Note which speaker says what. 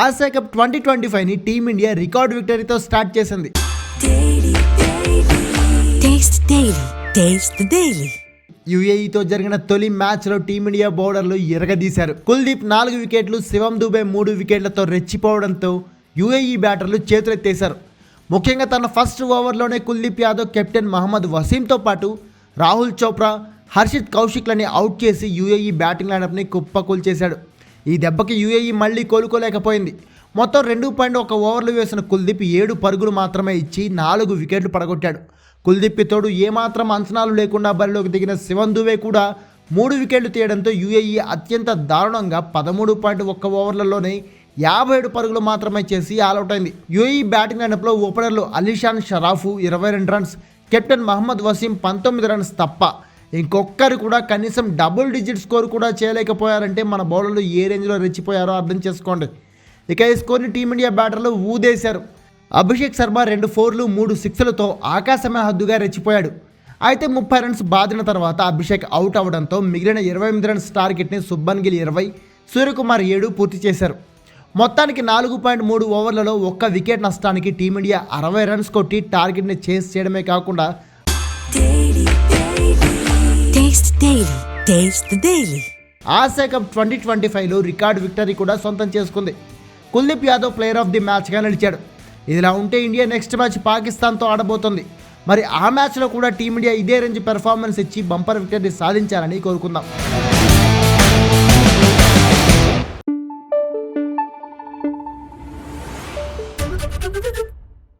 Speaker 1: Asia cup twenty twenty ఫైవ్ని team India record విక్టరీతో start చేసింది. యుఏఈతో జరిగిన తొలి మ్యాచ్లో టీమిండియా బౌలర్లు ఎరగదీశారు. కుల్దీప్ నాలుగు వికెట్లు శివం దుబే మూడు వికెట్లతో రెచ్చిపోవడంతో యుఏఈ బ్యాటర్లు చేతులెత్తేశారు. ముఖ్యంగా తన ఫస్ట్ ఓవర్లోనే కుల్దీప్ యాదవ్ కెప్టెన్ మహమ్మద్ వసీంతో పాటు రాహుల్ చోప్రా హర్షిత్ కౌశిక్లని అవుట్ చేసి యుఏఈ బ్యాటింగ్ లైనప్ని కుప్పకూల్చేశాడు. ఈ దెబ్బకి యుఏఈ మళ్ళీ కోలుకోలేకపోయింది. మొత్తం రెండు పాయింట్ ఒక ఓవర్లు వేసిన కుల్దీప్ ఏడు పరుగులు మాత్రమే ఇచ్చి నాలుగు వికెట్లు పడగొట్టాడు. కుల్దీప్ తోడు ఏమాత్రం అంచనాలు లేకుండా బరిలోకి దిగిన శివన్ దువే కూడా మూడు వికెట్లు తీయడంతో యుఏఈ అత్యంత దారుణంగా పదమూడు పాయింట్ ఒక్క ఓవర్లలోనే యాభై ఏడు పరుగులు మాత్రమే చేసి ఆల్అవుట్ అయింది. యుఏఈ బ్యాటింగ్ లైనప్లో ఓపెనర్లు అలీషాన్ షరాఫు ఇరవై రెండు రన్స్ కెప్టెన్ మహమ్మద్ వసీం పంతొమ్మిది రన్స్ తప్ప ఇంకొక్కరు కూడా కనీసం డబుల్ డిజిట్ స్కోర్ కూడా చేయలేకపోయారంటే మన బౌలర్లు ఏ రేంజ్లో రెచ్చిపోయారో అర్థం చేసుకోండి. ఇక ఈ స్కోర్ని టీమిండియా బ్యాటర్లు ఊదేశారు. అభిషేక్ శర్మ రెండు ఫోర్లు మూడు సిక్స్లతో ఆకాశమే హద్దుగా రెచ్చిపోయాడు. అయితే ముప్పై రన్స్ బాదిన తర్వాత అభిషేక్ అవుట్ అవడంతో మిగిలిన ఇరవై ఎనిమిది రన్స్ టార్గెట్ని సుబ్బన్ గిల్ ఇరవై సూర్యకుమార్ ఏడు పూర్తి చేశారు. మొత్తానికి నాలుగు పాయింట్ మూడు ఓవర్లలో ఒక్క వికెట్ నష్టానికి టీమిండియా అరవై రన్స్ కొట్టి టార్గెట్ని చేస్ చేయడమే కాకుండా
Speaker 2: taste daily taste daily
Speaker 1: Asia cup twenty twenty ఫైవ్లో రికార్డ్ విక్టరీ కూడా సొంతం చేసుకుంది. Kuldeep Yadav player of the మ్యాచ్గా నిలిచాడు. ఇదిలా ఉంటే ఇండియా నెక్స్ట్ మ్యాచ్ పాకిస్తాన్తో ఆడబోతుంది. మరి ఆ మ్యాచ్లో కూడా టీమిండియా ఇదే రేంజ్ పెర్ఫార్మెన్స్ ఇచ్చి బంపర్ విక్టరీ సాధించాలని కోరుకుందాం.